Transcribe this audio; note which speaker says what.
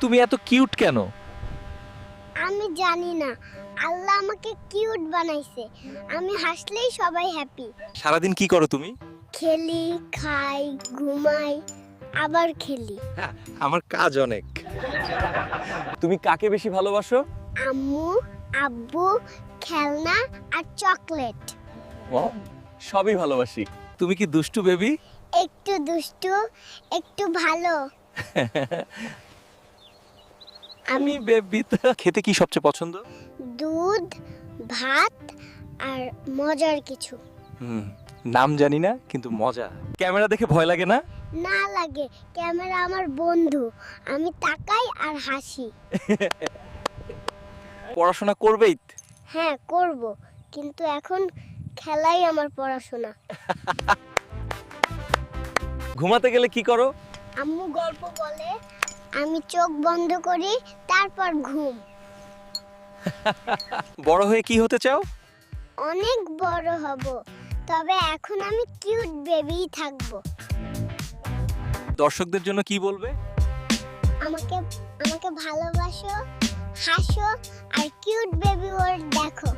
Speaker 1: তুমি এত কিউট কেন?
Speaker 2: আমি জানি না। আল্লাহ আমাকে কিউট বানাইছে। আমি হাসলেই সবাই হ্যাপি
Speaker 1: সারাদিন কি করো তুমি?
Speaker 2: খেলি খাই ঘুমাই আবার খেলি।
Speaker 1: আমার কাজ অনেক। তুমি কাকে বেশি ভালোবাসো?
Speaker 2: আম্মু আব্বু খেলনা আর চকলেট।
Speaker 1: সবই ভালোবাসি। তুমি কি দুষ্টু বেবি?
Speaker 2: একটু দুষ্টু একটু ভালো।
Speaker 1: আমি বেবি খেতে কি সবচেয়ে পছন্দ?
Speaker 2: দুধ ভাত আর মজার কিছু।
Speaker 1: হুম নাম জানি না কিন্তু মজা। ক্যামেরা দেখে ভয় লাগে না?
Speaker 2: না লাগে ক্যামেরা আমার বন্ধু। আমি তাকাই আর হাসি।
Speaker 1: পড়াশোনা করবেই?
Speaker 2: হ্যাঁ করব কিন্তু এখন খেলাই আমার পড়াশোনা।
Speaker 1: ঘুমাতে গেলে কি করো?
Speaker 2: আম্মু গল্প বলে আমি চোখ বন্ধ করি তারপর ঘুম।
Speaker 1: বড় হয়ে কি হতে চাও?
Speaker 2: অনেক বড় হব তবে এখন আমি কিউট বেবি থাকব।
Speaker 1: দর্শকদের জন্য কি বলবে?
Speaker 2: আমাকে আমাকে ভালোবাসো হাসো আর কিউট বেবি ওর দেখো।